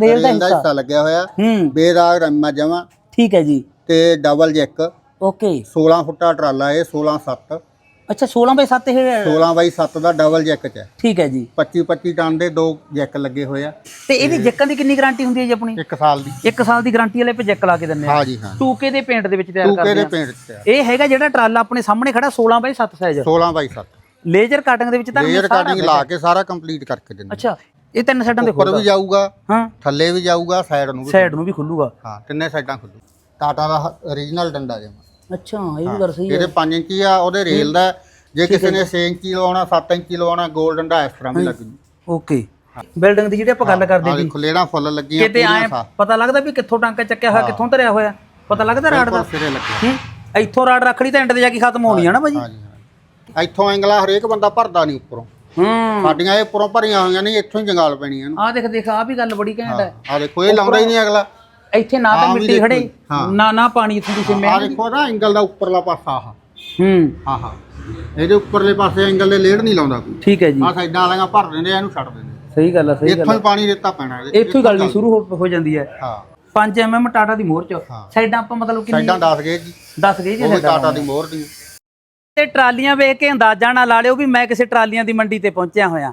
Rail ਦਾ ਦਾ ਹਿੱਸਾ। ਹਿੱਸਾ ਲੱਗਿਆ ਹੋਇਆ। ਹੂੰ। ਬੇਦਾਗ ਰੰਮਾ ਜਮਾ। ਠੀਕ ਹੈ ਜੀ। ਤੇ ਡਬਲ ਜੈਕ। ਓਕੇ। 16 ਫੁੱਟਾ ਟਰਾਲਾ ਇਹ 16 7 ਅੱਛਾ 16 ਬਾਈ 7 ਇਹ 16 ਬਾਈ 7 ਦਾ ਡਬਲ ਜੈਕ ਚ ਹੈ। ਠੀਕ ਹੈ ਜੀ। 25 25 ਟਨ ਦੇ ਦੋ ਜੈਕ ਲੱਗੇ ਹੋਏ ਆ। ਤੇ ਇਹਦੀ ਜੱਕਾਂ ਦੀ ਕਿੰਨੀ ਗਾਰੰਟੀ ਹੁੰਦੀ ਹੈ ਜੀ ਆਪਣੀ? 1 ਸਾਲ ਦੀ। 1 ਸਾਲ ਦੀ ਗਾਰੰਟੀ ਵਾਲੇ ਪੇ ਜੱਕ ਲਾ ਕੇ ਦਿੰਦੇ ਆ। ਹਾਂ ਜੀ ਹਾਂ। ਟੂਕੇ ਦੇ ਪੇਂਟ ਦੇ ਵਿੱਚ ਤਿਆਰ ਟੂਕੇ ਕਰਦੇ ਦੇ ਆ। ਪੇਂਟ ਚ। ਇਹ ਹੈਗਾ ਜਿਹੜਾ ਟਰਾਲਾ ਆਪਣੇ ਸਾਹਮਣੇ ਖੜਾ 16 by 7 size 16 by 7 laser cutting ਦੇ ਵਿੱਚ ਤਾਂ ਲੇਅਰ ਕਟਿੰਗ ਲਾ ਕੇ ਸਾਰਾ ਕੰਪਲੀਟ ਕਰਕੇ ਦਿੰਦੇ ਅੱਛਾ ਇਹ ਤਿੰਨ ਸਾਈਡਾਂ ਦੇ ਉੱਪਰ ਵੀ ਜਾਊਗਾ ਹਾਂ। ਥੱਲੇ ਵੀ ਜਾਊਗਾ ਸਾਈਡ ਨੂੰ ਵੀ ਸਾਈਡ ਨੂੰ ਵੀ ਖੁੱਲੂਗਾ। ਹਾਂ ਤਿੰਨੇ ਸਾਈਡਾਂ ਖੁੱਲੂ। ਟਾਟਾ ਦਾ origignal ਡੰਡਾ ਜਮਾ ਅੱਛਾ ਇਹ ਵੀ ਗੱਲ ਸਹੀ ਹੈ। ਇਹਦੇ 5 ਇੰਚੀ ਆ ਉਹਦੇ ਰੇਲ ਦਾ ਜੇ ਕਿਸੇ ਨੇ 6 ਇੰਚੀ ਲਵਾਉਣਾ 7 ਇੰਚੀ ਲਵਾਉਣਾ ਗੋਲ ਡੰਡਾ ਇਸ ਤਰ੍ਹਾਂ ਵੀ ਲੱਗ। ਜੂ ਓਕੇ ਬਿਲਡਿੰਗ ਦੀ ਜਿਹੜੀ ਆਪਾਂ ਗੱਲ ਕਰਦੇ ਸੀ ਦੇਖੋ ਲੇੜਾ ਫੁੱਲ ਲੱਗੀਆਂ ਕਿਤੇ ਆਏ ਸਾਫ਼। ਪਤਾ ਲੱਗਦਾ ਵੀ ਕਿੱਥੋਂ ਟਾਂਕਾ ਚੱਕਿਆ ਹੋਇਆ ਕਿੱਥੋਂ ਧਰਿਆ ਹੋਇਆ? ਪਤਾ ਲੱਗਦਾ ਰਾੜ ਦਾ? ਸਿਰੇ ਲੱਗੇ ਹੂੰ। ਇੱਥੋਂ ਰਾੜ ਰੱਖ ਲਈ ਤਾਂ ਐਂਡ ਤੇ ਜਾ ਕੇ ਖਤਮ ਹੋਣੀ ਆ ਨਾ ਭਾਜੀ ਹਾਂ ਜੀ ਹਾਂ। ਇੱਥੋਂ ਐਂਗਲਾ ਹਰੇਕ ਬੰਦਾ ਭਰਦਾ ਨਹੀਂ ਉੱਪਰੋਂ। ਹੂੰ। ਸਾਡੀਆਂ ਇਹ ਉੱਪਰੋਂ ਭਰੀਆਂ ਹੋਈਆਂ ਨਹੀਂ ਇੱਥੋਂ ਹੀ ਜੰਗਾਲ ਪੈਣੀ ਇਹਨੂੰ ਆ ਦੇਖ ਦੇਖ ਆ ਵੀ ਗੱਲ ਬੜੀ ਘੈਂਟ ਹੈ। ਆ ਦੇਖੋ ਇਹ ਲਾਉਂਦਾ ਹੀ ਨਹੀਂ ਅਗਲਾ। ਇੱਥੇ ਨਾ ਤਾਂ ਹਾਂ, ਮਿੱਟੀ। ਖੜੇ ਹਾਂ। ਨਾ ਨਾ ਪਾਣੀ ਇੱਥੋਂ ਦੀ ਸਿਮੇ ਆ ਦੇਖੋ ਨਾ ਐਂਗਲ ਦਾ ਉੱਪਰਲਾ ਪਾਸਾ ਆਹ। ਹੂੰ। ਹਾਂ ਹਾਂ ਇਹਦੇ ਉੱਪਰਲੇ ਪਾਸੇ ਐਂਗਲ ਦੇ ਲੇੜ ਨਹੀਂ ਲਾਉਂਦਾ ਕੋਈ। ਠੀਕ ਹੈ ਜੀ। ਆ ਸਾਈਡਾਂ ਵਾਲੀਆਂ ਭਰ ਦਿੰਦੇ ਆ ਇਹਨੂੰ ਛੱਡ ਦਿੰਦੇ ਸਹੀ ਗੱਲ ਆ ਸਹੀ ਗੱਲ ਇੱਥੋਂ ਹੀ ਪਾਣੀ ਦਿੱਤਾ ਪੈਣਾ ਇੱਥੋਂ ਹੀ ਗੱਲ ਸ਼ੁਰੂ ਹੋ- ਹੋ ਜਾਂਦੀ ਹੈ। ਹਾਂ। 5 ਐਮਐਮ ਟਾਟਾ ਦੀ ਮੋਹਰ ਚ। ਹਾਂ। ਸਾਈਡਾਂ ਆਪਾਂ ਮਤਲਬ ਕਿੰਨੀ ਸਾਈਡਾਂ ਦੱਸ ਗਏ ਜੀ। ਦੱਸ ਗਈ ਜੀ ਟਾਟਾ ਦੀ ਮੋਹਰ ਦੀ। ਤੇ ਟਰਾਲੀਆਂ ਵੇਖ ਕੇ ਅੰਦਾਜ਼ਾ ਨਾ ਲਾ ਲਿਓ ਵੀ ਮੈਂ ਕਿਸੇ ਟਰਾਲੀਆਂ ਦੀ ਮੰਡੀ ਤੇ ਪਹੁੰਚਿਆ ਹੋਇਆ।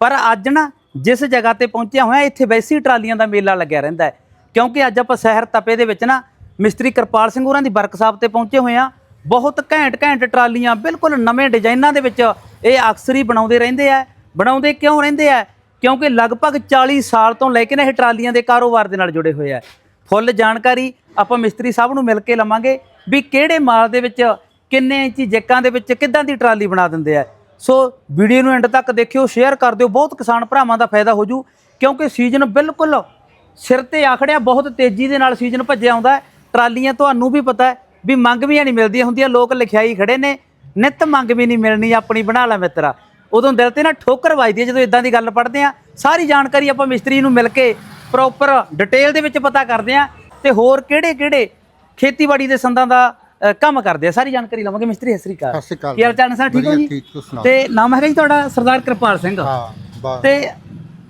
ਪਰ ਅੱਜ ਨਾ ਜਿਸ ਜਗ੍ਹਾ ਤੇ ਪਹੁੰਚਿਆ ਹੋਇਆ, ਇੱਥੇ ਵੈਸੀ ਹੀ ਟਰਾਲੀਆਂ ਦਾ ਮੇਲਾ ਲੱਗਿਆ ਰਹਿੰਦਾ ਹੈ। ਕਿਉਂਕਿ ਅੱਜ ਆਪਾਂ ਸ਼ਹਿਰ ਤਪੇ ਦੇ ਵਿੱਚ ਨਾ ਮਿਸਤਰੀ ਕਿਰਪਾਲ ਸਿੰਘ ਹੋਰਾਂ ਦੀ ਵਰਕਸ਼ਾਪ ਤੇ ਪਹੁੰਚੇ ਹੋਏ ਆ। ਬਹੁਤ ਘੈਂਟ ਘੈਂਟ ਟਰਾਲੀਆਂ, ਬਿਲਕੁਲ ਨਵੇਂ ਡਿਜ਼ਾਈਨਾਂ ਦੇ ਵਿੱਚ ਇਹ ਅਕਸਰ ਹੀ ਬਣਾਉਂਦੇ ਰਹਿੰਦੇ ਆ। ਬਣਾਉਂਦੇ ਕਿਉਂ ਰਹਿੰਦੇ ਆ? ਕਿਉਂਕਿ ਲਗਭਗ 40 ਸਾਲ ਤੋਂ ਲੈ ਕੇ ਨਾ ਇਹ ਟਰਾਲੀਆਂ ਦੇ ਕਾਰੋਬਾਰ ਦੇ ਨਾਲ ਜੁੜੇ ਹੋਏ ਆ। ਫੁੱਲ ਜਾਣਕਾਰੀ ਆਪਾਂ ਮਿਸਤਰੀ ਸਾਹਿਬ ਨੂੰ ਮਿਲ ਕੇ ਲਵਾਂਗੇ ਵੀ ਕਿਹੜੇ ਮਾਲ ਦੇ ਵਿੱਚ ਕਿੰਨੇ ਇੰਚੀ ਜੈਕਾਂ ਦੇ ਵਿੱਚ ਕਿੱਦਾਂ ਦੀ ਟਰਾਲੀ ਬਣਾ ਦਿੰਦੇ ਆ? ਸੋ ਵੀਡੀਓ ਨੂੰ ਐਂਡ ਤੱਕ ਦੇਖਿਓ ਸ਼ੇਅਰ ਕਰ ਦਿਓ। ਬਹੁਤ ਕਿਸਾਨ ਭਰਾਵਾਂ ਦਾ ਫਾਇਦਾ ਹੋ ਜੂ, ਕਿਉਂਕਿ ਸੀਜ਼ਨ ਬਿਲਕੁਲ ਸਿਰ ਤੇ ਆਖੜਿਆ ਬਹੁਤ ਤੇਜ਼ੀ ਦੇ ਨਾਲ ਸੀਜ਼ਨ ਭੱਜਿਆ ਆਉਂਦਾ ਟਰਾਲੀਆਂ ਤੁਹਾਨੂੰ ਵੀ ਪਤਾ ਵੀ ਮੰਗ ਵੀ ਨਹੀਂ ਮਿਲਦੀਆਂ ਹੁੰਦੀਆਂ, ਲੋਕ ਲਿਖਿਆਈ ਖੜੇ ਨੇ, ਨਿਤ ਮੰਗ ਵੀ ਨਹੀਂ ਮਿਲਣੀ, ਆਪਣੀ ਬਣਾ ਲੈ ਮਿੱਤਰਾ। ਉਦੋਂ ਦਿਲ ਤੇ ਨਾ ਠੋਕਰ ਵੱਜਦੀ ਹੈ, ਜਦੋਂ ਇਦਾਂ ਦੀ ਗੱਲ ਪੜ੍ਹਦੇ ਆ ਸਾਰੀ ਜਾਣਕਾਰੀ ਆਪਾਂ ਮਿਸਤਰੀ ਨੂੰ ਮਿਲ ਕੇ ਪ੍ਰੋਪਰ ਡਿਟੇਲ ਦੇ ਵਿੱਚ ਪਤਾ ਕਰਦੇ ਆ ਤੇ ਹੋਰ ਕਿਹੜੇ ਕਿਹੜੇ ਖੇਤੀਬਾੜੀ ਦੇ ਸੰਦਾਂ ਦਾ ਕੰਮ ਕਰਦੇ ਆ ਸਾਰੀ ਜਾਣਕਾਰੀ ਲਵਾਂਗੇ ਮਿਸਤਰੀ ਸਤਿ ਸ੍ਰੀ ਅਕਾਲ। ਸਤਿ ਸ਼੍ਰੀ ਅਕਾਲ ਕੀ ਹਾਲ ਚਾਲ ਨੇ ਸਰ? ਠੀਕ ਹੋ ਜੀ? ਤੇ ਨਾਮ ਹੈਗਾ ਜੀ ਤੁਹਾਡਾ? ਸਰਦਾਰ ਕਿਰਪਾਲ ਸਿੰਘ। ਹਾਂ ਤੇ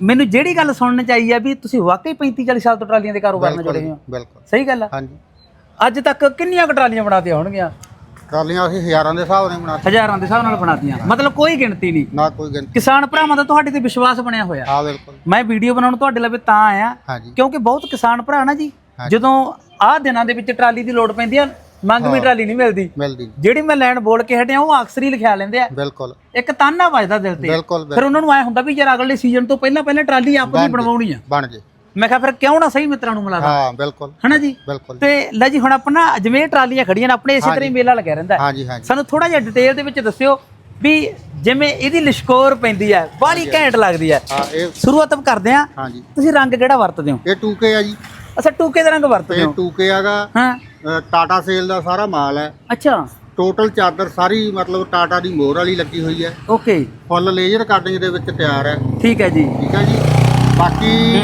ਮੈਨੂੰ ਜਿਹੜੀ ਗੱਲ ਸੁਣਨ ਚ ਆਈ ਆ ਵੀ ਤੁਸੀਂ ਵਾਕਈ 35 40 ਸਾਲ ਤੋਂ ਟਰਾਲੀਆਂ ਦੇ ਕਾਰੋਬਾਰ ਨਾਲ ਜੁੜੇ ਹੋ। ਬਿਲਕੁਲ। ਸਹੀ ਗੱਲ ਆ? ਹਾਂਜੀ। ਅੱਜ ਤੱਕ ਕਿੰਨੀਆਂ ਟਰਾਲੀਆਂ ਬਣਾਤੀਆਂ ਹੋਣਗੀਆਂ? ਟਰਾਲੀਆਂ ਅਸੀਂ ਹਜ਼ਾਰਾਂ ਦੇ ਹਿਸਾਬ ਨਾਲ ਬਣਾਤੀ ਹਜ਼ਾਰਾਂ ਦੇ ਹਿਸਾਬ ਨਾਲ ਬਣਾਤੀਆਂ। ਮਤਲਬ ਕੋਈ ਗਿਣਤੀ ਨਹੀਂ। ਨਾ ਕੋਈ ਗਿਣਤੀ। ਕਿਸਾਨ ਭਰਾਵਾਂ ਦਾ ਤੁਹਾਡੇ ਤੇ ਵਿਸ਼ਵਾਸ ਬਣਿਆ ਹੋਇਆ। ਹਾਂ ਬਿਲਕੁਲ। ਮੈਂ ਵੀਡੀਓ ਬਣਾਉਣ ਤੁਹਾਡੇ ਲਈ ਤਾਂ ਆਇਆ ਕਿਉਂਕਿ ਬਹੁਤ ਕਿਸਾਨ ਭਰਾ ਨਾ ਜੀ। ਜਦੋਂ ਆਹ ਦਿਨਾਂ ਦੇ ਵਿੱਚ ਟਰਾਲੀ ਦੀ ਲੋੜ ਪੈਂਦੀ ਆ ਮੰਗਵੀਂ ਟਰਾਲੀ ਨਹੀਂ ਮਿਲਦੀ। ਜਿਹੜੀ ਮੈਂ ਲੈਣ ਬੋਲ ਕੇ ਹਟਿਆ ਉਹ ਅਕਸਰ ਹੀ ਲਿਖਿਆ ਲੈਂਦੇ ਆ। ਬਿਲਕੁਲ। ਇੱਕ ਤਾਨਾ ਵੱਜਦਾ ਦਿਲ ਤੇ। ਬਿਲਕੁਲ। ਫਿਰ ਉਹਨਾਂ ਨੂੰ ਐ ਹੁੰਦਾ ਵੀ ਯਾਰ ਅਗਲੇ ਸੀਜ਼ਨ ਤੋਂ ਪਹਿਲਾਂ ਪਹਿਲਾਂ ਟਰਾਲੀ ਆਪਣੀ ਬਣਵਾਉਣੀ ਆ। ਬਣ ਜੇ। ਮੈਂ ਕਿਹਾ ਫਿਰ ਕਿਉਂ ਨਾ ਸਹੀ ਮਿੱਤਰਾਂ ਨੂੰ ਮਿਲਾਦਾ ਹਾਂ ਬਿਲਕੁਲ। ਹਨਾ ਜੀ? ਬਿਲਕੁਲ। ਤੇ ਲੈ ਜੀ ਹੁਣ ਆਪਣਾ ਜਿਵੇਂ ਟਰਾਲੀਆਂ ਖੜੀਆਂ ਨੇ ਆਪਣੇ ਇਸੇ ਤਰ੍ਹਾਂ ਹੀ ਮੇਲਾ ਲੱਗਿਆ ਰਹਿੰਦਾ ਹੈ। ਹਾਂਜੀ ਹਾਂਜੀ। ਸਾਨੂੰ ਥੋੜਾ ਜਿਹਾ ਡਿਟੇਲ ਦੇ ਵਿੱਚ ਦੱਸਿਓ ਵੀ ਜਿਵੇਂ ਇਹਦੀ ਲਿਸ਼ਕੋਰ ਪੈਂਦੀ ਹੈ ਬਾਹਲੀ ਘੈਂਟ ਲੱਗਦੀ ਹੈ। ਹਾਂ ਇਹ ਸ਼ੁਰੂਆਤ ਕਰਦੇ ਆ ਹਾਂਜੀ। ਤੁਸੀਂ ਰੰਗ ਕਿਹੜਾ ਵਰਤਦੇ ਹੋ? ਇਹ 2K ਆ ਜੀ। ਅੱਛਾ ਟੂਕੇ ਦਾ ਰੰਗ ਵਰਤਦੇ ਇਹ ਹੋ। 2K ਹੈਗਾ ਹਾਂ। ਅ, ਟਾਟਾ ਸੇਲ ਦਾ ਸਾਰਾ ਮਾਲ ਹੈ। ਅੱਛਾ। ਟੋਟਲ ਚਾਦਰ ਸਾਰੀ ਮਤਲਬ ਟਾਟਾ ਦੀ ਮੋਹਰ ਵਾਲੀ ਲੱਗੀ ਹੋਈ ਹੈ। ਓਕੇ। ਫੁੱਲ ਲੇਜ਼ਰ ਕਟਿੰਗ ਦੇ ਵਿੱਚ ਤਿਆਰ ਹੈ। ਠੀਕ ਹੈ ਜੀ। ਠੀਕ ਹੈ ਜੀ। ਬਾਕੀ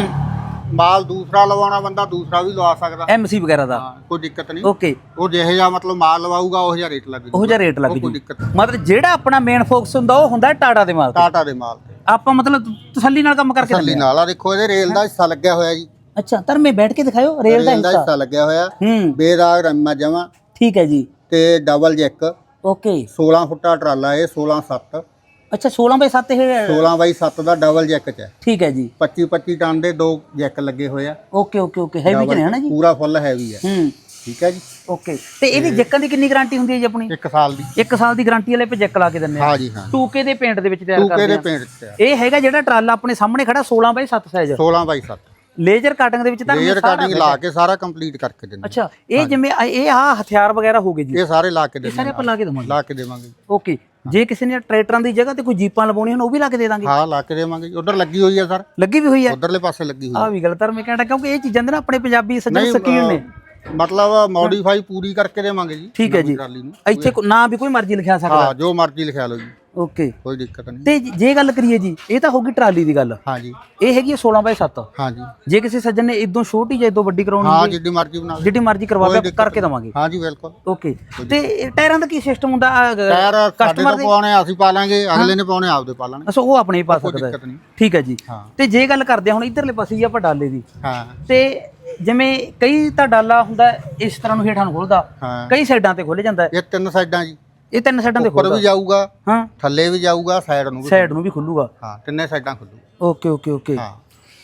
ਮਾਲ ਦੂਸਰਾ ਲਵਾਉਣਾ ਬੰਦਾ ਦੂਸਰਾ ਵੀ ਲਵਾ ਸਕਦਾ। ਐਮਸੀ ਵਗੈਰਾ ਦਾ। ਕੋਈ ਦਿੱਕਤ ਨਹੀਂ। ਓਕੇ। ਉਹ ਜਿਹੇ ਜਿਹਾ ਮਤਲਬ ਮਾਲ ਲਵਾਊਗਾ ਉਹ ਜਿਹਾ ਰੇਟ ਲੱਗ ਉਹ ਜਿਹਾ ਰੇਟ ਲੱਗ ਕੋਈ ਜੂ। ਦਿੱਕਤ। ਮਤਲਬ ਜਿਹੜਾ ਆਪਣਾ ਮੇਨ ਫੋਕਸ ਹੁੰਦਾ ਉਹ ਹੁੰਦਾ ਟਾਟਾ ਦੇ ਮਾਲ ਤੇ। ਟਾਟਾ ਦੇ ਮਾਲ ਤੇ। ਆਪਾਂ ਮਤਲਬ ਤਸੱਲੀ ਨਾਲ ਕੰਮ ਕਰਕੇ ਦਿੰਦੇ ਨਾਲ। ਆ ਦੇਖੋ ਇਹਦੇ ਰੇਲ ਦਾ ਹਿੱਸਾ ਲੱਗਿਆ ਹੋਇਆ ਜੀ। ਅੱਛਾ ਤਰ ਮੈਂ ਬੈਠ ਕੇ ਦਿਖਾਇਓ ਰੇਲ ਦਾ ਦਾ ਹਿੱਸਾ। ਲੱਗਿਆ ਹੋਇਆ। ਹੂੰ। ਬੇਦਾਗ ਰੰਮਾ ਜਮਾ। ਠੀਕ ਹੈ ਜੀ। ਤੇ ਡਬਲ ਜੈਕ ਓਕੇ 16 ਫੁੱਟਾ ਟਰਾਲਾ ਇਹ 16 7 ਅੱਛਾ 16 ਬਾਈ 7 ਇਹ 16 ਬਾਈ 7 ਦਾ ਡਬਲ ਜੈਕ ਚ ਹੈ। ਠੀਕ ਹੈ ਜੀ। 25 25 ਟਨ ਦੇ ਦੋ ਜੈਕ ਲੱਗੇ ਹੋਏ ਆ। ਓਕੇ ਓਕੇ ਓਕੇ ਹੈਵੀ ਚ ਨੇ ਹਨਾ ਜੀ? ਪੂਰਾ ਫੁੱਲ ਹੈਵੀ ਹੈ ਹੂੰ। ਠੀਕ ਹੈ ਜੀ। ਓਕੇ ਤੇ ਇਹਦੀ ਜੱਕਾਂ ਦੀ ਕਿੰਨੀ ਗਾਰੰਟੀ ਹੁੰਦੀ ਹੈ ਜੀ ਆਪਣੀ? 1 ਸਾਲ ਦੀ। 1 ਸਾਲ ਦੀ ਗਾਰੰਟੀ ਵਾਲੇ ਪੇ ਜੱਕ ਲਾ ਕੇ ਦਿੰਦੇ ਆ। ਹਾਂ ਜੀ ਹਾਂ। ਟੂਕੇ ਦੇ ਪੇਂਟ ਦੇ ਵਿੱਚ ਤਿਆਰ 2K ਕਰਦੇ ਦੇ ਆ। ਪੇਂਟ ਚ ਹੈ ਇਹ ਹੈਗਾ ਜਿਹੜਾ ਟਰਾਲਾ ਆਪਣੇ ਸਾਹਮਣੇ ਖੜਾ 16 by 7 size 16 by 7 laser cutting ਦੇ ਵਿੱਚ ਤਾਂ ਲੇਅਰ ਕਟਿੰਗ ਲਾ ਕੇ ਸਾਰਾ ਕੰਪਲੀਟ ਕਰਕੇ ਦਿੰਦੇ ਅੱਛਾ ਇਹ ਜਿਵੇਂ ਆ- ਇਹ ਆ ਹਥਿਆਰ ਵਗੈਰਾ ਹੋ ਗਏ ਜੀ? ਇਹ ਸਾਰੇ ਲਾ ਕੇ ਸਾਰੇ ਦਿੰਦੇ ਆਪਾਂ ਲਾ ਕੇ ਦੇਵਾਂਗੇ। ਲਾ ਕੇ ਦੇਵਾਂਗੇ। ਓਕੇ ਜੇ ਕਿਸੇ ਨੇ ਟਰੈਕਟਰਾਂ ਦੀ ਜਗ੍ਹਾ ਤੇ ਕੋਈ ਜੀਪਾਂ ਲਵਾਉਣੀਆਂ ਹੋਣ ਉਹ ਵੀ ਲਾ ਕੇ ਦੇ ਦਾਂਗੇ? ਹਾਂ ਲਾ ਕੇ ਦੇਵਾਂਗੇ ਉਧਰ ਲੱਗੀ ਹੋਈ ਹੈ ਸਰ। ਲੱਗੀ ਵੀ ਹੋਈ ਹੈ ਉਧਰਲੇ ਪਾਸੇ ਲੱਗੀ ਹੋਈ ਆ। ਵੀ ਗੱਲ ਤਰ ਮੈਂ ਕਹਿੰਦਾ ਕਿਉਂਕਿ ਇਹ ਚੀਜ਼ਾਂ ਦੇ ਨਾ ਆਪਣੇ ਪੰਜਾਬੀ ਸੱਜਣ ਸਕੀਨ ਨੇ। ਮਤਲਬ ਮੋਡੀਫਾਈ ਪੂਰੀ ਕਰਕੇ ਦੇਵਾਂਗੇ ਜੀ। ਠੀਕ ਹੈ ਜੀ। ਇੱਥੇ ਨਾਂ ਵੀ ਕੋਈ ਮਰਜ਼ੀ ਲਿਖਿਆ ਸਕਦਾ। ਹਾਂ ਜੋ ਮਰਜ਼ੀ ਲਿਖਿਆ ਲਓ ਜੀ। ਓਕੇ। ਕੋਈ ਦਿੱਕਤ ਨਹੀਂ। ਤੇ ਜ- ਗੱਲ ਕਰੀਏ ਜੀ ਇਹ ਤਾਂ ਹੋਗੀ ਟਰਾਲੀ ਦੀ ਗੱਲ। ਹਾਂਜੀ। ਇਹ ਹੈਗੀ ਹੈ 16 ਬਾਈ 7 ਹਾਂਜੀ। ਜੇ ਕਿਸੇ ਸੱਜਣ ਨੇ ਇਦੋਂ ਛੋਟੀ ਜਾਂ ਇਦੋਂ ਵੱਡੀ ਕਰਾਉਣੀ ਹਾਂ ਜਿੱਡੀ ਮਰਜ਼ੀ ਬਣਾ ਲਓ। ਜਿੱਡੀ ਮਰਜ਼ੀ ਕਰਵਾ ਕੇ ਕਰਕੇ ਦਵਾਂਗੇ। ਹਾਂਜੀ ਬਿਲਕੁਲ। ਓਕੇ। ਤੇ ਟਾਇਰਾਂ ਦਾ ਕੀ ਸਿਸਟਮ ਹੁੰਦਾ? ਟਾਇਰ ਕਸਟਮਰ ਦੇ ਪਵਾਉਣੇ ਅਸੀਂ ਪਾ ਲਾਂਗੇ ਅਗਲੇ ਨੇ ਪਾਉਣੇ ਆਪਦੇ ਪਾ ਲਾਂਗੇ। ਅਸਾ ਉਹ ਆਪਣੇ ਹੀ ਪਾ ਸਕਦਾ ਹੈ। ਦਿੱਕਤ ਨਹੀਂ। ਠੀਕ ਹੈ ਜੀ। ਹਾਂ। ਤੇ ਜੇ ਗੱਲ ਕਰਦੇ ਹਾਂ ਹੁਣ ਇਧਰਲੇ ਪਾਸੇ ਜੀ ਆਪਾਂ ਡਾਲੇ ਦੀ। ਹਾਂ। ਤੇ ਜਿਵੇਂ ਕਈ ਤਾਂ ਡਾਲਾ ਹੁੰਦਾ ਹੈ, ਇਸ ਤਰ੍ਹਾਂ ਨੂੰ ਹੇਠਾਂ ਨੂੰ ਖੁੱਲਦਾ। ਹਾਂ। ਕਈ ਸਾਈਡਾਂ ਤੇ ਖੁੱਲ ਜਾਂਦਾ ਹੈ। ਇਹ ਤਿੰਨ ਸਾਈਡਾਂ ਜੀ। ਇਹ ਤਿੰਨ ਸਾਈਡਾਂ ਤੇ ਉੱਪਰ ਵੀ ਜਾਊਗਾ ਹਾਂ। ਥੱਲੇ ਵੀ ਜਾਊਗਾ ਸਾਈਡ ਨੂੰ ਵੀ ਸਾਈਡ ਨੂੰ ਵੀ ਖੁੱਲੂਗਾ। ਹਾਂ ਤਿੰਨੇ ਸਾਈਡਾਂ ਖੁੱਲੂ ਓਕੇ ਓਕੇ ਓਕੇ। ਹਾਂ।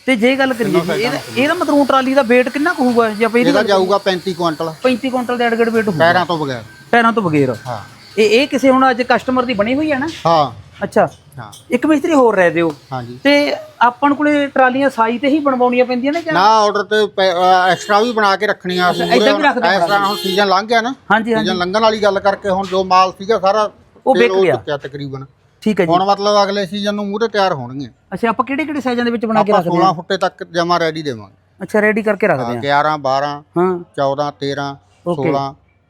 ਤੇ ਜੇ ਗੱਲ ਕਰੀਏ ਜੀ ਇਹਦਾ ਇਹਦਾ ਮਤਲਬ ਟਰਾਲੀ ਦਾ weight ਕਿੰਨਾ ਕੁ ਹੋਊਗਾ? ਜੇ ਆਪਾਂ ਇਹਦੀ ਇਹਦਾ ਜਾਊਗਾ 35 ਕੁਇੰਟਲ। 35 ਕੁਇੰਟਲ ਦੇ ਅੜਗੜ weight ਹੋਊਗਾ। ਟਾਇਰਾਂ ਤੋਂ ਬਗੈਰ। ਟਾਇਰਾਂ ਤੋਂ ਬਗੈਰ। ਹਾਂ। ਇਹ ਇਹ ਕਿਸੇ ਹੁਣ ਅੱਜ ਕਸਟਮਰ ਦੀ ਬਣੀ ਹੋਈ ਹੈ ਨਾ? ਹਾਂ। ਅੱਛਾ। ਹਾਂ। ਇੱਕ ਮਿਸਤਰੀ ਹੋਰ ਰਹਿ ਦਿਓ। ਹਾਂਜੀ। ਤੇ ਆਪਾਂ ਨੂੰ ਕੋਲੇ ਟਰਾਲੀਆਂ ਸਾਈ ਤੇ ਹੀ ਬਣਵਾਉਣੀਆਂ ਪੈਂਦੀਆਂ ਨੇ ਜਾਂ? ਨਾ ਆਰਡਰ ਤੇ ਐਕਸਟਰਾ ਵੀ ਬਣਾ ਕੇ ਰੱਖਣੀਆਂ ਅਸੀਂ ਏਦਾਂ ਵੀ ਰੱਖ ਦਿਓ ਇਸ ਤਰ੍ਹਾਂ ਹੁਣ ਸੀਜ਼ਨ ਲੰਘ ਗਿਆ ਨਾ। ਹਾਂਜੀ ਹਾਂਜੀ। ਸੀਜ਼ਨ ਲੰਘਣ ਵਾਲੀ ਗੱਲ ਕਰਕੇ ਹੁਣ ਜੋ ਮਾਲ ਸੀਗਾ ਸਾਰਾ ਉਹ ਵਿਕ ਗਿਆ। ਚੁੱਕਿਆ ਤਕਰੀਬਨ। ਠੀਕ ਹੈ ਜੀ। ਹੁਣ ਮਤਲਬ ਅਗਲੇ ਸੀਜ਼ਨ ਨੂੰ ਮੂਹਰੇ ਤਿਆਰ ਹੋਣਗੇ ਅੱਛਾ ਆਪਾਂ ਕਿਹੜੇ ਕਿਹੜੇ ਸਾਈਜ਼ਾਂ ਦੇ ਵਿੱਚ ਬਣਾ ਕੇ ਆਪਾਂ ਰੱਖਦੇ 16 ਹਾਂ? ਫੁੱਟੇ ਤੱਕ ਜਮਾ ਰੈਡੀ ਦੇਵਾਂਗੇ। ਅੱਛਾ ਰੈਡੀ ਕਰਕੇ ਰੱਖਦੇ ਹਾਂ। 11 12 ਹਾਂ। 14 13 ਓਕੇ। 16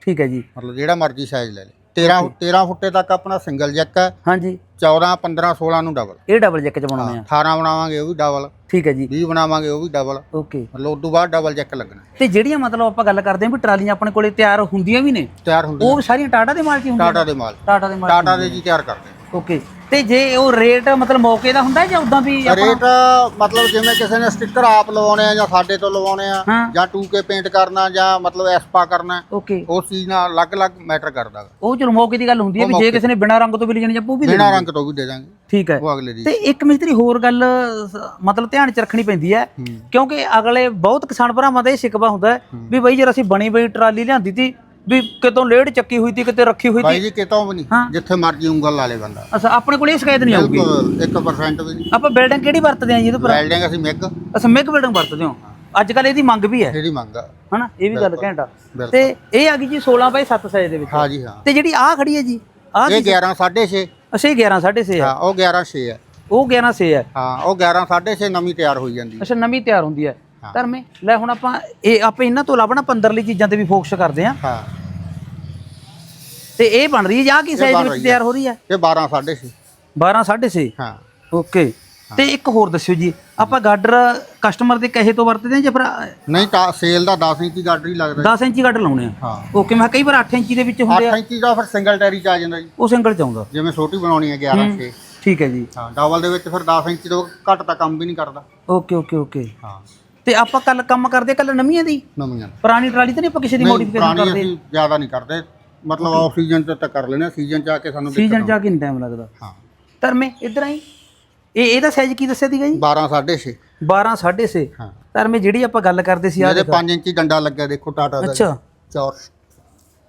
ਠੀਕ ਹੈ ਜੀ। ਮਤਲਬ ਜਿਹੜਾ ਮਰਜ਼ੀ ਸਾਈਜ਼ ਲੈ ਲੈ 13 13 ਫੁੱਟੇ ਤੱਕ ਆਪਣਾ ਸਿੰਗਲ ਜੈਕ ਹੈ। ਹਾਂਜੀ। 14 15 16 ਨੂੰ ਡਬਲ ਇਹ ਡਬਲ ਜੈਕ ਚ ਬਣਾਉਣੇ ਆ 18 ਬਣਾਵਾਂਗੇ ਉਹ ਵੀ ਡਬਲ ਠੀਕ ਹੈ ਜੀ। 20 ਬਣਾਵਾਂਗੇ ਉਹ ਵੀ ਡਬਲ ਓਕੇ। ਮਤਲਬ ਉਸ ਤੋਂ ਬਾਅਦ ਡਬਲ ਜੈਕ ਲੱਗਣਾ। ਤੇ ਜਿਹੜੀਆਂ ਮਤਲਬ ਆਪਾਂ ਗੱਲ ਕਰਦੇ ਹਾਂ ਵੀ ਟਰਾਲੀਆਂ ਆਪਣੇ ਕੋਲੇ ਤਿਆਰ ਹੁੰਦੀਆਂ ਵੀ ਨੇ ਤਿਆਰ ਹੁੰਦੇ ਉਹ ਸਾਰੀਆਂ ਟਾਟਾ ਦੇ ਮਾਲ ਹੀ ਹੁੰਦੀਆਂ ਟਾਟਾ ਦੇ ਮਾਲ। ਟਾਟਾ ਦੇ ਮਾਲ ਟਾਟਾ ਦੇ ਜੀ ਤਿਆਰ ਕਰਦੇ ਓਕੇ। ਤੇ ਜੇ ਉਹ ਰੇਟ ਮਤਲਬ ਮੌਕੇ ਦਾ ਹੁੰਦਾ ਜਾਂ ਉਦਾਂ ਵੀ। ਆਪਾਂ ਰੇਟ ਮਤਲਬ ਜਿਵੇਂ ਕਿਸੇ ਨੇ ਸਟicker ਆਪ ਲਵਾਉਣੇ ਆ ਜਾਂ ਸਾਡੇ ਤੋਂ ਲਵਾਉਣੇ ਆ ਹਾਂ। ਜਾਂ 2K ਪੇਂਟ ਕਰਨਾ ਜਾਂ ਮਤਲਬ ਐਸਪਾ ਕਰਨਾ ਓਕੇ ਉਸ ਚੀਜ਼ ਨਾਲ ਅਲੱਗ-ਅਲੱਗ ਮੈਟਰ ਕਰਦਾ ਗਾ। ਉਹ ਚਲੋ ਮੌਕੇ ਦੀ ਗੱਲ ਹੁੰਦੀ ਹੈ ਵੀ ਜੇ ਕਿਸੇ ਨੇ ਬਿਨਾਂ ਰੰਗ ਤੋਂ ਵੀ ਲੈ ਜਾਣੀ ਜਾਂ ਉਹ ਵੀ ਦੇ ਬਿਨਾਂ ਰੰਗ ਤੋਂ ਵੀ ਦੇ ਦਾਂਗੇ ਠੀਕ ਹੈ ਉਹ ਅਗਲੇ ਦੀ ਤੇ ਇੱਕ ਮਿਸਤਰੀ ਹੋਰ ਗੱਲ ਸ- ਮਤਲਬ ਧਿਆਨ ਚ ਰੱਖਣੀ ਪੈਂਦੀ ਹੈ ਹੂੰ। ਕਿਉਂਕਿ ਅਗਲੇ ਬਹੁਤ ਕਿਸਾਨ ਭਰਾਵਾਂ ਦਾ ਇਹ ਸ਼ਿਕਵਾ ਹੁੰਦਾ ਹੈ ਵੀ ਬਈ ਜਰ ਅਸੀਂ ਬਣੀ ਬਈ ਟਰਾਲੀ ਲਿਆਂਦੀ ਤੀ ਵੀ ਕਿਤੋਂ ਲੇੜ ਚੱਕੀ ਹੋਈ ਤੀ ਕਿਤੇ ਰੱਖੀ ਹੋਈ ਬਾਈ ਜੀ ਕਿਤੋਂ ਵੀ ਨਹੀਂ। ਜਿੱਥੇ ਮਰਜ਼ੀ ਉਂਗਲ ਲਾ ਲੇ ਬੰਦਾ। ਅਸਾਂ ਆਪਣੇ ਕੋਲ ਇਹ ਸ਼ਿਕਾਇਤ ਨਹੀਂ ਆਊਗੀ? ਬਿਲਕੁਲ 1% ਵੀ ਨਹੀਂ। ਆਪਾਂ ਬਿਲਡਿੰਗ ਕਿਹੜੀ ਵਰਤਦੇ ਆਂ ਜੀ ਇਹਦੇ ਪਰ ਵੈਲਡਿੰਗ ਅਸੀਂ ਮਿਗ। ਅਸਾਂ ਮਿਗ ਬਿਲਡਿੰਗ ਵਰਤਦੇ ਹਾਂ। ਅੱਜ ਕੱਲ ਇਹਦੀ ਮੰਗ ਵੀ ਹੈ। ਇਹਦੀ ਮੰਗ ਆ। ਹਨਾ ਇਹ ਵੀ ਗੱਲ ਘੈਂਟਾ ਬਿਲਕੁਲ। ਤੇ ਇਹ ਆ ਗਈ ਜੀ 16 ਬਾਈ 7 ਸਾਈਜ਼ ਦੇ ਵਿੱਚ। ਹਾਂ ਜੀ ਹਾਂ। ਤੇ ਜਿਹੜੀ ਆਹ ਖੜੀ ਹੈ ਜੀ ਆਹ ਇਹ 11 6.5 ਅੱਛਾ ਇਹ 11 6.5 ਹੈ ਹਾਂ ਉਹ 11 6 ਹੈ ਉਹ 11 6 ਹੈ ਹਾਂ ਉਹ 11 6.5 ਨਵੀਂ ਤਿਆਰ ਹੋਈ ਜਾਂਦੀ ਹੈ। ਅੱਛਾ ਨਵੀਂ ਤਿਆਰ ਹੁੰਦੀ ਹਾਂ। ਧਰਮੇ। ਲੈ ਹੁਣ ਆਪਾਂ ਇਹ ਆਪਾਂ ਇਹਨਾਂ ਤੋਂ ਇਲਾਵਾ ਨਾ 15 ਲਈ ਚੀਜ਼ਾਂ ਤੇ ਵੀ ਫੋਕਸ ਕਰਦੇ ਆਂ ਹਾਂ। ਤੇ ਇਹ ਬਣ ਰਹੀ ਹੈ ਜਾਂ ਕੀ ਸਾਈਜ਼ ਦੇ ਵਿੱਚ। ਤਿਆਰ ਹੋ ਰਹੀ ਹੈ? ਇਹ 12 6.5 12 6.5 ਹਾਂ। ਓਕੇ। ਤੇ ਇੱਕ ਹੋਰ ਦੱਸਿਓ ਜੀ ਆਪਾਂ ਗਾਡਰ ਕਸਟਮਰ ਦੇ ਕਹੇ ਤੋਂ ਵਰਤਦੇ ਹਾਂ ਜਾਂ ਫਿਰ ਨਹੀਂ ਤਾਂ ਸੇਲ ਦਾ 10 ਇੰਚੀ ਗਾਡਰ ਹੀ ਲੱਗਦਾ 10 ਇੰਚੀ ਗਾਡਰ ਲਾਉਣੇ ਆ। ਹਾਂ। ਓਕੇ ਮੈਂ ਕਈ ਵਾਰ 8 ਇੰਚੀ ਦੇ ਵਿੱਚ 8 ਹੁੰਦੇ ਆ। ਇੰਚੀ ਦਾ ਫਿਰ ਸਿੰਗਲ ਟੈਰੀ ਚ ਆ ਜਾਂਦਾ ਜੀ। ਉਹ ਸਿੰਗਲ ਚ ਆਉਂਦਾ। ਜਿਵੇਂ ਛੋਟੀ ਬਣਾਉਣੀ ਹੈ 11 6 ਠੀਕ ਹੈ ਜੀ। ਹਾਂ ਡਬਲ ਦੇ ਵਿੱਚ ਫਿਰ 10 ਇੰਚੀ ਤੋਂ ਘੱਟ ਤਾਂ ਕੰਮ ਵੀ ਨਹੀਂ ਕਰਦਾ। Okay okay okay. ਹਾਂ। ਤੇ ਆਪਾਂ ਕੱਲ ਕੰਮ ਕਰਦੇ ਕੱਲ ਨਵੀਆਂ ਦੀ? ਨਵੀਆਂ। ਪੁਰਾਣੀ ਟਰਾਲੀ ਤੇ ਨਹੀਂ ਆਪਾਂ ਕਿਸੇ ਦੀ ਨਹੀਂ ਮੋਡੀਫਿਕੇਸ਼ਨ ਪੁਰਾਣੀ ਕਰਦੇ? ਅਸੀਂ ਜ਼ਿਆਦਾ ਨਹੀਂ ਕਰਦੇ। ਮਤਲਬ ਆਫ ਸੀਜ਼ਨ ਤੇ ਤਾਂ ਕਰ ਲੈਣਾ ਸੀਜ਼ਨ ਚ ਆ ਕੇ ਸਾਨੂੰ ਦਿੱਕਤ ਸੀਜ਼ਨ ਚ ਆ ਕੇ ਨਹੀਂ ਟਾਈਮ ਲੱਗਦਾ। ਹਾਂ। ਧਰਮੇ ਇਧਰ ਆਈ। ਇਹ ਇਹਦਾ ਸਾਈਜ਼ ਕੀ ਦੱਸਿਆ ਸੀਗਾ ਜੀ? 12 6.5 12 6.5 ਹਾਂ। ਧਰਮੇ ਜਿਹੜੀ ਆਪਾਂ ਗੱਲ ਕਰਦੇ ਸੀ ਆ ਇਹਦੇ 5 ਇੰਚੀ ਡੰਡਾ ਲੱਗਿਆ ਦੇਖੋ ਟਾਟਾ ਦਾ। ਅੱਛਾ। ਚੌਰ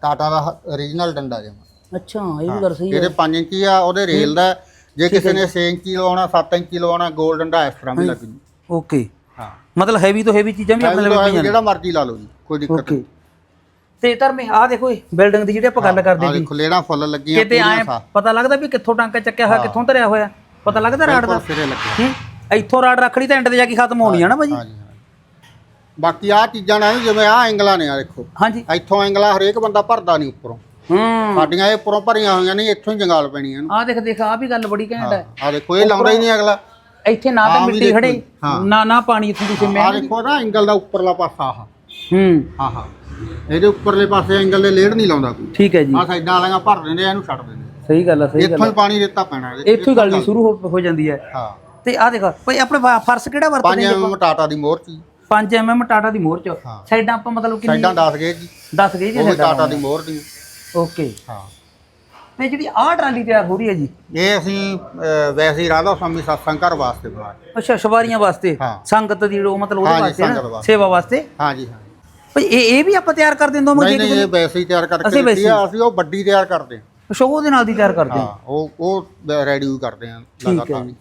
ਟਾਟਾ ਦਾ ਓਰੀਜਨਲ ਡੰਡਾ ਜਿਹਾ ਅੱਛਾ ਇਹ ਵੀ ਗੱਲ ਸਹੀ ਹੈ। ਇਹਦੇ 5 ਇੰਚੀ ਆ ਉਹਦੇ ਰੇਲ ਦਾ। ਜੇ ਕਿਸੇ ਨੇ 6 ਇੰਚੀ ਲਵਾਉਣਾ 7 ਇੰਚੀ ਲਵਾਉਣਾ ਗੋਲ ਡੰਡਾ ਇਸ ਤਰ੍ਹਾਂ ਵੀ ਲੱਗ ਜੂ। ਓਕੇ। ਮਤਲਬ ਹੈਵੀ ਤੋਂ ਹੈਵੀ ਚੀਜ਼ਾਂ ਵੀ ਆਪਣੇ ਪਈਆਂ ਨੇ। ਜਿਹੜਾ ਮਰਜ਼ੀ ਲਾ ਲਓ ਜੀ ਕੋਈ ਦਿੱਕਤ ਓਕੇ ਤੇ ਧਰਮੇ ਆ ਦੇਖੋ ਇਹ ਬਿਲਡਿੰਗ ਦੀ ਜਿਹੜੀ ਆਪਾਂ ਗੱਲ ਕਰਦੇ ਸੀ ਦੇਖੋ ਲੇੜਾ ਫੁੱਲ ਲੱਗੀਆਂ ਕਿਤੇ ਆਏ ਸਾਫ਼। ਪਤਾ ਲੱਗਦਾ ਵੀ ਕਿੱਥੋਂ ਟਾਂਕਾ ਚੱਕਿਆ ਹੋਇਆ ਕਿੱਥੋਂ ਧਰਿਆ ਹੋਇਆ? ਪਤਾ ਲੱਗਦਾ ਰਾੜ ਦਾ? ਸਿਰੇ ਲੱਗਿਆ। ਇੱਥੋਂ ਰਾੜ ਰੱਖੜੀ ਤਾਂ ਐਂਡ ਤੇ ਜਾ ਕੇ ਖਤਮ ਹੋਣੀ ਆ ਨਾ ਭਾਜੀ ਬਾਕੀ ਆ ਚੀਜ਼ਾਂ ਨੇ ਜਿਵੇਂ ਆ ਐਂਗਲਾਂ ਨੇ ਆ ਦੇਖੋ। ਹਾਂਜੀ। ਇੱਥੋਂ ਐਂਗਲਾ ਹਰੇਕ ਬੰਦਾ ਭਰਦਾ ਨਹੀਂ ਉੱਪਰੋਂ। ਹੂੰ। ਸਾਡੀਆਂ ਇਹ ਉੱਪਰੋਂ ਭਰੀਆਂ ਹੋਈਆਂ ਨਹੀਂ ਇੱਥੋਂ ਹੀ ਜੰਗਾਲ ਪੈਣੀ ਇਹਨੂੰ ਆ ਦੇਖ ਦੇਖ ਆ ਵੀ ਗੱਲ ਬੜੀ ਘੈਂਟ ਹੈ। ਆ ਦੇਖੋ ਇਹ ਲਾਉਂਦਾ ਹੀ ਨਹੀਂ ਅਗਲਾ। ਇੱਥੇ ਨਾ ਤਾਂ ਵੀ ਮਿੱਟੀ ਦੇਖੋ। ਖੜੇ ਹਾਂ। ਨਾ ਨਾ ਪਾਣੀ ਇੱਥੋਂ ਦੀ ਸਿਮਿਆ ਆ ਦੇਖੋ ਨਾ ਐਂਗਲ ਦਾ ਉੱਪਰਲਾ ਪਾਸਾ ਆਹ। ਹੂੰ। ਆਹ ਇਹਦੇ ਉੱਪਰਲੇ ਪਾਸੇ ਐਂਗਲ ਦੇ ਲੇੜ ਨਹੀਂ ਲਾਉਂਦਾ ਕੋਈ। ਠੀਕ ਹੈ ਜੀ। ਆ ਸਾਈਡਾਂ ਵਾਲੀਆਂ ਭਰ ਦਿੰਦੇ ਆ ਇਹਨੂੰ ਛੱਡ ਦਿੰਦੇ ਸਹੀ ਗੱਲ ਆ ਸਹੀ ਗੱਲ ਇੱਥੋਂ ਹੀ ਪਾਣੀ ਦਿੱਤਾ ਪੈਣਾ ਇਹਦੇ ਇੱਥੋਂ ਹੀ ਗੱਲ ਨਹੀਂ ਸ਼ੁਰੂ ਹੋ- ਹੋ ਜਾਂਦੀ ਹੈ। ਹਾਂ। ਤੇ ਆ ਦੇਖੋ ਭਾਈ ਆਪਣੇ ਫਰਸ਼ ਕਿਹੜਾ ਵਰਤਦੇ 5 ਜੀ ਐਮ ਟਾਟਾ ਦੀ ਮੋਹਰ ਚ 5 ਐਮਐਮ ਟਾਟਾ ਦੀ ਮੋਹਰ ਚ। ਹਾਂ। ਸਾਈਡਾਂ ਆਪਾਂ ਮਤਲਬ ਕਿੰਨੀ ਸਾਈਡਾਂ 10 ਗਏ ਜੀ। 10 ਗਈ ਜੀ ਉਹ ਵੀ ਟਾਟਾ ਦੀ ਮੋਹਰ ਦੀ। ਓਕੇ। ਹਾਂ। ਤੇ ਜਿਹੜੀ ਆਹ ਟਰਾਲੀ ਤਿਆਰ ਹੋ ਰਹੀ ਹੈ ਜੀ? ਇਹ ਅਸੀਂ ਅਹ, ਵੈਸੇ ਹੀ ਰਾਧਾ ਸਵਾਮੀ ਸਤਸੰਗ ਘਰ ਵਾਸਤੇ ਬਣਾਇਆ ਅੱਛਾ ਸਵਾਰੀਆਂ ਵਾਸਤੇ? ਹਾਂ। ਸੰਗਤ ਦੀ ਉਹ ਮਤਲਬ ਉਹਦੇ ਹਾਂ ਜੀ, ਵਾਸਤੇ ਨਾ, ਸੰਗਤ ਵਾਸਤੇ। ਸੇਵਾ ਵਾਸਤੇ? ਹਾਂਜੀ ਹਾਂ। ਭਾਈ ਇਹ ਇਹ ਵੀ ਆਪਾਂ ਤਿਆਰ ਕਰ ਦਿੰਦੇ ਹਾਂ ਨਹੀਂ ਨਹੀਂ ਇਹ ਵੈਸੇ ਹੀ ਤਿਆਰ ਕਰਕੇ ਅਸੀਂ ਦਿੱਤੀ ਆ ਅਸੀਂ ਉਹ ਵੱਡੀ ਤਿਆਰ ਕਰਦੇ ਹਾਂ। ਸ਼ੋਅ ਉਹਦੇ ਨਾਲ ਦੀ ਤਿਆਰ ਕਰਦੇ ਹਾਂ? ਹਾਂ ਉਹ ਉਹ ਰੈਡੀ ਕਰਦੇ ਹਾਂ ਹੈ ਲਗਾਤਾਰ। ਜੀ।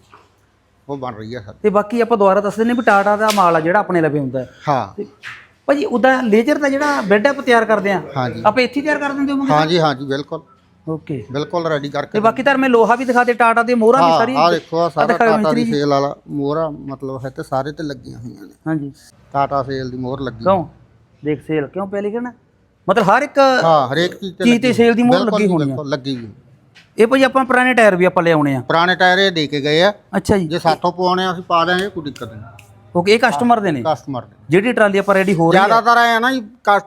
ਉਹ ਬਣ ਰਹੀ ਹੈ ਸਰ। ਤੇ ਬਾਕੀ ਆਪਾਂ ਦੁਬਾਰਾ ਦੱਸ ਦਿੰਦੇ ਹਾਂ ਵੀ ਟਾਟਾ ਦਾ ਮਾਲ ਆ ਜਿਹੜਾ ਆਪਣੇ ਲਵੇ ਹੁੰਦਾ ਹੈ। ਹਾਂ। ਭਾਜੀ ਉਹਦਾ ਲੇਜ਼ਰ ਦਾ ਜਿਹੜਾ ਬੈੱਡ ਆਪਾਂ ਤਿਆਰ ਕਰਦੇ ਆ ਹਾਂਜੀ। ਆਪਾਂ ਇੱਥੇ ਹੀ ਤਿਆਰ ਕਰ ਦਿੰਦੇ ਹੋਵਾਂਗੇ ਹਾਂਜੀ ਹਾਂਜੀ ਬਿਲਕੁਲ। ਓਕੇ। ਬਿਲਕੁਲ ਰੈਡੀ ਤੇ ਕਰਕੇ ਬਾਕੀ ਤਾਂ ਮੈਂ ਲੋਹਾ ਵੀ ਦਿਖਾ ਦੇ ਟਾਟਾ ਦੇ ਮੋਹਰਾਂ ਵੀ ਸਾਰੀ ਆ ਦੇਖੋ ਆਹ ਸਾਰਾ ਦਿਖਾਇਓ ਟਾਟਾ ਦੀ ਮਿਸਤਰੀ ਜੀ। ਸੇਲ ਵਾਲਾ ਮੋਹਰਾ ਮਤਲਬ ਹੈ ਤੇ ਸਾਰੇ ਤੇ ਲੱਗੀਆਂ ਹੋਈਆਂ ਨੇ। ਹਾਂਜੀ। ਟਾਟਾ ਸੇਲ ਦੀ ਮੋਹਰ ਲੱਗੀ ਕਿਉਂ? ਦੇਖ ਸੇਲ ਕਿਉਂ ਪਹਿਲੇ ਕਹਿਣਾ ਮਤਲਬ ਹਰ ਇੱਕ ਹਾਂ ਹਰੇਕ ਚੀਜ਼ ਤੇ ਚੀਜ਼ ਤੇ ਲੱਗੀ ਸੇਲ ਦੀ ਮੋਹਰ ਬਿਲਕੁਲ ਲੱਗੀ ਜੀ, ਹੋਣੀ ਆ। ਬਿਲਕੁਲ ਲੱਗੀ ਹੋਈ। ਇਹ ਭਾਈ ਆਪਾਂ ਪੁਰਾਣੇ ਟਾਇਰ ਵੀ ਆਪਾਂ ਲਿਆਉਣੇ ਆ। ਪੁਰਾਣੇ ਟਾਇਰ ਇਹ ਦੇ ਕੇ ਗਏ ਆ। ਅੱਛਾ ਜੀ। ਜੇ ਸਾਥੋਂ ਪਵਾਉਣੇ ਆ ਅਸੀਂ ਪਾ ਦਿਆਂਗੇ ਕੋਈ ਦਿੱਕਤ ਨਹੀਂ। ਓਕੇ ਇਹ ਕਸਟਮਰ ਦੇ ਨੇ? ਕਸਟਮਰ ਦੇ। ਜਿਹੜੀ ਟਰਾਲੀ ਆਪਾਂ ਰੈਡੀ ਹੋ ਰਹੀ ਹੈ ਜ਼ਿਆਦਾਤਰ ਐ ਨਾ ਜੀ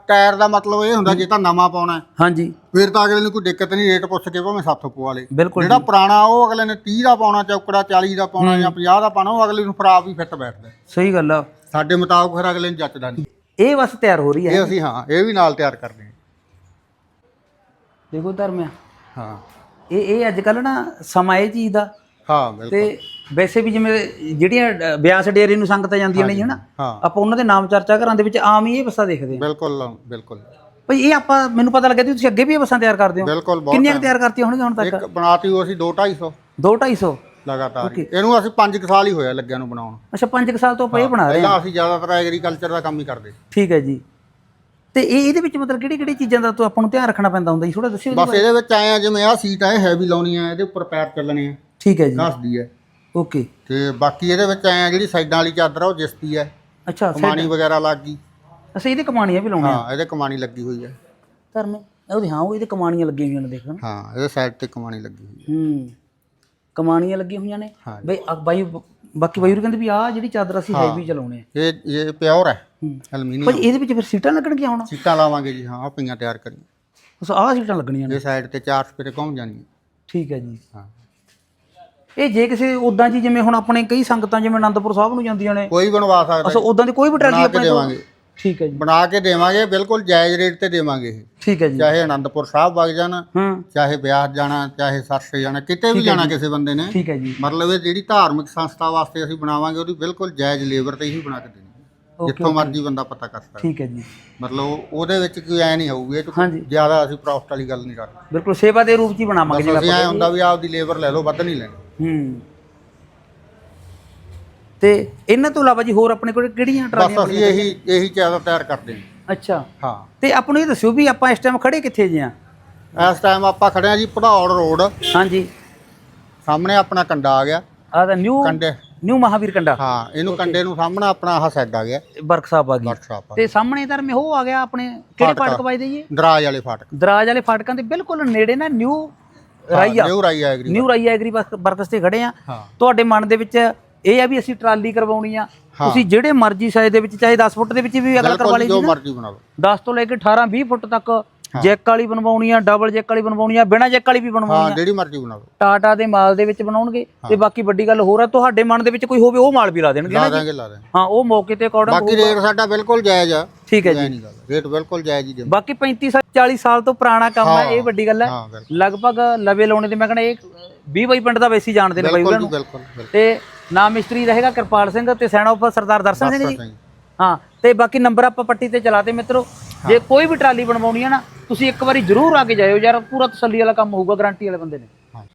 ਟਾਇਰ ਦਾ ਮਤਲਬ ਇਹ ਹੁੰਦਾ ਜੇ ਤਾਂ ਨਵਾਂ ਪਾਉਣਾ ਹੈ, ਹਾਂਜੀ। ਫਿਰ ਤਾਂ ਅਗਲੇ ਨੂੰ ਕੋਈ ਦਿੱਕਤ ਨਹੀਂ ਰੇਟ ਪੁੱਛ ਕੇ ਭਾਵੇਂ ਸਾਥੋਂ ਪਵਾ ਲੇ ਬਿਲਕੁਲ ਜਿਹੜਾ ਪੁਰਾਣਾ ਉਹ ਅਗਲੇ ਨੇ 30 ਦਾ ਪਾਉਣਾ ਚੌਕੜਾ 40 ਦਾ ਪਾਉਣਾ ਜਾਂ 50 ਦਾ ਪਾਉਣਾ ਉਹ ਅਗਲੇ ਨੂੰ ਖਰਾਬ ਹੀ ਫਿੱਟ ਬੈਠਦਾ। ਹੈ। ਸਹੀ ਗੱਲ ਆ। ਸਾਡੇ ਮੁਤਾਬਕ ਫਿਰ ਅਗਲੇ ਨੂੰ ਜੱਚਦਾ ਨਹੀਂ। ਇਹ ਬਸ ਤਿਆਰ ਹੋ ਰਹੀ ਹੈ। ਇਹ ਅਸੀਂ ਹਾਂ ਇਹ ਵੀ ਨਾਲ ਤਿਆਰ ਕਰਦੇ ਹਾਂ। ਦੇਖੋ ਧਰਮਿਆ ਹਾਂ। ਇਹ ਇਹ ਅੱਜ ਕੱਲ ਨਾ ਸਮਾਂ ਇਹ ਚੀਜ਼ ਦਾ। ਹਾਂ ਬਿਲਕੁਲ। ਤੇ ਵੈਸੇ ਵੀ ਜਿਵੇਂ ਜਿਹੜੀਆਂ ਬਿਆਸ ਡੇਅਰੀ ਨੂੰ ਸੰਗਤਾਂ ਜਾਂਦੀਆਂ ਨੇ ਹਨਾ ਹਾਂ। ਆਪਾਂ ਉਹਨਾਂ ਦੇ ਨਾਮ ਚਰਚਾ ਘਰਾਂ ਦੇ ਵਿੱਚ ਆਮ ਹੀ ਇਹ ਬੱਸਾਂ ਦੇਖਦੇ ਆ ਬਿਲਕੁਲ ਬਿਲਕੁਲ। ਭਾਈ ਇਹ ਆਪਾਂ ਮੈਨੂੰ ਪਤਾ ਲੱਗਿਆ ਤੁਸੀਂ ਅੱਗੇ ਵੀ ਇਹ ਬੱਸਾਂ ਤਿਆਰ ਕਰਦੇ ਹੋ। ਬਿਲਕੁਲ ਬਹੁਤ ਕਿੰਨੀਆਂ ਕੁ ਤਿਆਰ ਕਰਤੀਆਂ ਹੋਣਗੀਆਂ ਹੁਣ ਤੱਕ? ਇੱਕ ਬਣਾਤੀ ਉਹ ਅਸੀਂ 2 250 2 250 ਲਗਾਤਾਰ ਹੀ। ਇਹਨੂੰ ਅਸੀਂ 5 ਸਾਲ ਹੀ ਹੋਇਆ ਲੱਗਿਆ ਨੂੰ ਬਣਾਉਣ। ਅੱਛਾ 5 ਸਾਲ ਤੋਂ ਆਪਾਂ ਇਹ ਬਣਾ ਰਹੇ ਹਾਂ। ਪਹਿਲਾਂ ਅਸੀਂ ਜ਼ਿਆਦਾਤਰ ਐਗਰੀਕਲਚਰ ਦਾ ਕੰਮ ਹੀ ਕਰਦੇ। ਠੀਕ ਹੈ ਜੀ। ਤੇ ਇਹ ਇਹਦੇ ਵਿੱਚ ਮਤਲਬ ਕਿਹੜੀ ਕਿਹੜੀ ਚੀਜ਼ਾਂ ਦਾ ਤੋਂ ਆਪਾਂ ਨੂੰ ਧਿਆਨ ਰੱਖਣਾ ਪੈਂਦਾ ਹੁੰਦਾ ਜੀ? ਥੋੜਾ ਦੱਸਿਓ ਬਸ ਇਹਦੇ ਵਿੱਚ ਆਏ ਆ ਜਿਵੇਂ ਆਹ ਸੀਟ ਆ ਇਹ ਹੈਵੀ ਲਾਉਣੀ ਆ ਇਹਦੇ ਉੱਪਰ ਪੈਰ ਚੱਲਣੇ ਆ। ਠੀਕ ਹੈ ਜੀ। ਘਸਦੀ ਹੈ ਓਕੇ। ਤੇ ਬਾਕੀ ਇਹਦੇ ਵਿੱਚ ਆਏ ਆ ਜਿਹੜੀ ਸਾਈਡਾਂ ਵਾਲੀ ਚਾਦਰ ਆ ਉਹ ਜਿਸਤੀ ਹੈ ਅੱਛਾ ਸੈਟ ਕਮਾਣੀ ਵਗੈਰਾ ਲੱਗ ਗਈ। ਅਸੀਂ ਇਹਦੇ ਕਮਾਣੀਆਂ ਵੀ ਲਾਉਣੇ ਹਾਂ ਇਹਦੇ ਕਮਾਣੀ ਲੱਗੀ ਹੋਈ ਹੈ। ਧਰਮੇ ਉਹਦੇ ਹਾਂ ਉਹ ਇਹਦੇ ਕਮਾਣੀਆਂ ਲੱਗੀਆਂ ਹੋਈਆਂ ਨੇ ਦੇਖਣ ਹਾਂ ਇਹਦੇ ਸਾਈਡ ਤੇ ਕਮਾਣੀ ਲੱਗੀ ਹੋਈ ਹੈ। ਹੂੰ ਕਮਾਣੀਆਂ ਲੱਗੀਆਂ ਹੋਈਆਂ ਨੇ। ਬਈ ਬਾਈ ਬਾਕੀ ਬਾਈ ਕਹਿੰਦੇ ਵੀ ਆਹ ਜਿਹੜੀ ਚਾਦਰ ਅਸੀਂ ਹੈਵੀ ਚਲਾਉਣੇ ਆ। ਇਹ ਇਹ ਪਿਓਰ ਹੈ ਐਲੂਮੀਨੀਅਮ ਭਾਈ ਇਹਦੇ ਵਿੱਚ ਫਿਰ ਸੀਟਾਂ ਲੱਗਣਗੀਆਂ ਹੁਣ? ਸੀਟਾਂ ਲਾਵਾਂਗੇ ਜੀ ਹਾਂ ਪਈਆਂ ਤਿਆਰ ਕਰੀ ਉਸ ਆਹ ਸੀਟਾਂ ਲੱਗਣੀਆਂ ਨੇ। ਇਹ ਸਾਈਡ ਤੇ ਚਾਰ ਸਪੇਰੇ ਘੁੰਮ ਜਾਣੀਆਂ ਠੀਕ ਹੈ ਜੀ। ਹਾਂ। ਇਹ ਜੇ ਕਿਸੇ ਉਦਾਂ ਜੀ ਜਿਵੇਂ ਹੁਣ ਆਪਣੇ ਕਈ ਸੰਗਤਾਂ ਜਿਵੇਂ ਆਨੰਦਪੁਰ ਸਾਹਿਬ ਨੂੰ ਜਾਂਦੀਆਂ ਨੇ। ਕੋਈ ਬਣਵਾ ਸਕਦਾ ਅਸਾ ਉਦਾਂ ਦੀ ਕੋਈ ਵੀ ਟਰਾਲੀ ਆਪਣੇ ਕੋਲ ਦੇਵਾਂਗੇ। ਠੀਕ ਹੈ ਜੀ। ਬਣਾ ਕੇ ਦੇਵਾਂਗੇ ਬਿਲਕੁਲ ਜਾਇਜ਼ ਰੇਟ ਤੇ ਦੇਵਾਂਗੇ ਇਹ। ਠੀਕ ਹੈ ਜੀ। ਚਾਹੇ ਆਨੰਦਪੁਰ ਸਾਹਿਬ ਵਗ ਜਾਣ ਹਾਂ। ਚਾਹੇ ਬਿਆਸ ਜਾਣਾ ਚਾਹੇ ਸਰਸੇ ਜਾਣਾ ਕਿਤੇ ਵੀ ਜਾਣਾ ਕਿਸੇ ਬੰਦੇ ਨੇ। ਠੀਕ ਹੈ ਜੀ। ਮਤਲਬ ਇਹ ਜਿਹੜੀ ਧਾਰਮਿਕ ਸੰਸਥਾ ਵਾਸਤੇ ਅਸੀਂ ਬਣਾਵਾਂਗੇ ਉਹਦੀ ਬਿਲਕੁਲ ਜਾਇਜ਼ ਲੇਬਰ ਤੇ ਹੀ ਬਣਾ ਕੇ ਦੇਣੀ। ਜਿੱਥੋਂ ਮਰਜ਼ੀ ਬੰਦਾ ਪਤਾ ਕਰ ਸਕਦਾ। ਠੀਕ ਹੈ ਜੀ। ਮਤਲਬ ਉਹ- ਉਹਦੇ ਵਿੱਚ ਕੋਈ ਐ ਨਹੀਂ ਹੋਊਗੀ ਇਹ ਹਾਂਜੀ। ਜ਼ਿਆਦਾ ਅਸੀਂ ਪ੍ਰੋਫਿਟ ਵਾਲੀ ਗੱਲ ਨਹੀਂ ਕਰਦੇ। ਬਿਲਕੁਲ ਸੇਵਾ ਦੇ ਰੂਪ ਚ ਹੀ ਬਣਾਵਾਂਗੇ ਅਸੀਂ ਐ ਹੁੰਦਾ ਵੀ ਆਪਦੀ ਲੇਬਰ ਲੈ ਲਓ ਵੱਧ ਨਹੀਂ ਲੈਣੀ। ਹੂੰ। ਤੇ ਇਹਨਾਂ ਤੋਂ ਇਲਾਵਾ ਜੀ ਹੋਰ ਆਪਣੇ ਕੋਲ ਕਿਹੜੀਆਂ ਬਸ ਟਰਾਲੀਆਂ ਅਸੀਂ ਇਹੀ ਇਹੀ ਜ਼ਿਆਦਾ ਤਿਆਰ ਕਰਦੇ ਹਾਂ। ਅੱਛਾ। ਹਾਂ। ਤੇ ਆਪਾਂ ਨੂੰ ਇਹ ਦੱਸਿਓ ਵੀ ਆਪਾਂ ਇਸ ਟਾਈਮ ਖੜੇ ਕਿੱਥੇ ਜੇ ਆ? ਇਸ ਟਾਈਮ ਆਪਾਂ ਖੜੇ ਆ ਜੀ ਭੜੌੜ ਰੋਡ। ਹਾਂਜੀ। ਸਾਹਮਣੇ ਆਪਣਾ ਕੰਡਾ ਆ ਗਿਆ। ਆਹ ਦਾ ਨਿਊ ਕੰਡੇ। ਨਿਊ ਮਹਾਵੀਰ ਕੰਡਾ। ਹਾਂ ਇਹਨੂੰ ਕੰਡੇ ਨੂੰ ਸਾਹਮਣੇ ਆਪਣਾ ਆਹ ਸੈੱਡ ਆ ਗਿਆ। ਵਰਕਸ਼ਾਪ ਆ ਗਈ। ਵਰਕਸ਼ਾਪ ਤੇ ਸਾਹਮਣੇ ਇਧਰ ਮੇ ਉਹ ਆ ਗਿਆ ਆਪਣੇ ਕਿਹੜੇ ਫਾਟਕ। ਵੱਜਦੇ ਜੀ? ਦਰਾਜ ਵਾਲੇ ਫਾਟਕ। ਦਰਾਜ ਵਾਲੇ ਫਾਟਕਾਂ ਦੇ ਬਿਲਕੁਲ ਨੇੜੇ ਨਾ new Raiya. New Rai agri new Raiya agri works ਤੇ ਖੜੇ ਆ ਹਾਂ। ਤੁਹਾਡੇ ਮਨ ਦੇ ਵਿੱਚ ਇਹ ਆ ਵੀ ਅਸੀਂ ਟਰਾਲੀ ਕਰਵਾਉਣੀ ਆ। ਤੁਸੀਂ ਜਿਹੜੇ ਮਰਜ਼ੀ ਸਾਈਜ਼ ਦੇ ਵਿੱਚ ਚਾਹੇ 10 ਫੁੱਟ ਦੇ ਵਿੱਚ ਵੀ ਅਗਲਾ ਕਰਵਾ ਲਈ ਜੋ ਮਰਜ਼ੀ ਬਣਾ ਲਓ। 10 ਤੋਂ ਲੈ ਕੇ 18 20 ਫੁੱਟ ਤੱਕ ਜੈਕ ਵਾਲੀ ਬਣਵਾਉਣੀ ਆ ਡਬਲ ਜੈਕ ਵਾਲੀ ਬਣਵਾਉਣੀ ਆ ਬਿਨਾ ਜੈਕ ਵਾਲੀ ਵੀ ਬਣਵਾਉਣੀ ਹਾਂ ਆ ਜਿਹੜੀ ਮਰਜ਼ੀ ਬਣਾ ਲਓ। ਟਾਟਾ ਦੇ ਮਾਲ ਦੇ ਵਿੱਚ ਬਣਾਉਣਗੇ ਤੇ ਬਾਕੀ ਵੱਡੀ ਗੱਲ ਹੋਰ ਆ ਤੁਹਾਡੇ ਮਨ ਦੇ ਵਿੱਚ ਕੋਈ ਹੋਵੇ ਉਹ ਮਾਲ ਵੀ ਲਾ ਦੇਣਗੇ ਲਾ ਨਾ ਜੀ ਹਾਂ ਉਹ ਮੌਕੇ ਤੇ ਅਕੋਰਡਿੰਗ ਬਾਕੀ ਰੇਟ ਸਾਡਾ ਬਿਲਕੁਲ ਜਾਇਜ਼ ਆ। ਠੀਕ ਹੈ ਜੀ। ਰੇਟ ਬਿਲਕੁਲ ਜਾਇਜ਼ ਹੀ ਦੇ ਬਾਕੀ 35 ਸਾਲ 40 ਸਾਲ ਤੋਂ ਪੁਰਾਣਾ ਕੰਮ ਹੈ ਇਹ ਵੱਡੀ ਗੱਲ ਹੈ ਲਗਭਗ ਲਵੇ ਲਾਉਣੇ ਦੇ ਮੈਂ ਕਹਿੰਦਾ ਇਹ 20 ਬਾਈ ਪਿੰਡ ਦਾ ਵੈਸੀ ਜਾਣਦੇ ਨੇ ਬਾਈ ਉਹਨਾਂ ਨੂੰ। ਤੇ ਨਾਮ ਮਿਸਤਰੀ ਰਹੇਗਾ ਕਿਰਪਾਲ ਸਿੰਘ ਤੇ ਸੈਣਾ ਉੱਪਰ ਸਰਦਾਰ ਦਰਸ਼ਨ ਸਿੰਘ ਜੀ। ਹਾਂ ਤੇ ਬਾਕੀ ਨੰਬਰ ਆਪਾਂ ਪੱਟੀ ਤੇ ਚਲਾਤੇ ਮਿੱਤਰੋ। ਜੇ ਕੋਈ ਵੀ ਟਰਾਲੀ ਬਣਵਾਉਣੀ ਹੈ ਨਾ ਤੁਸੀਂ ਇੱਕ ਵਾਰੀ ਜ਼ਰੂਰ ਆ ਕੇ ਜਾਇਓ ਯਾਰ ਪੂਰਾ ਤਸੱਲੀ ਵਾਲਾ ਕੰਮ ਹੋਊਗਾ ਗਾਰੰਟੀ ਵਾਲੇ ਬੰਦੇ ਨੇ।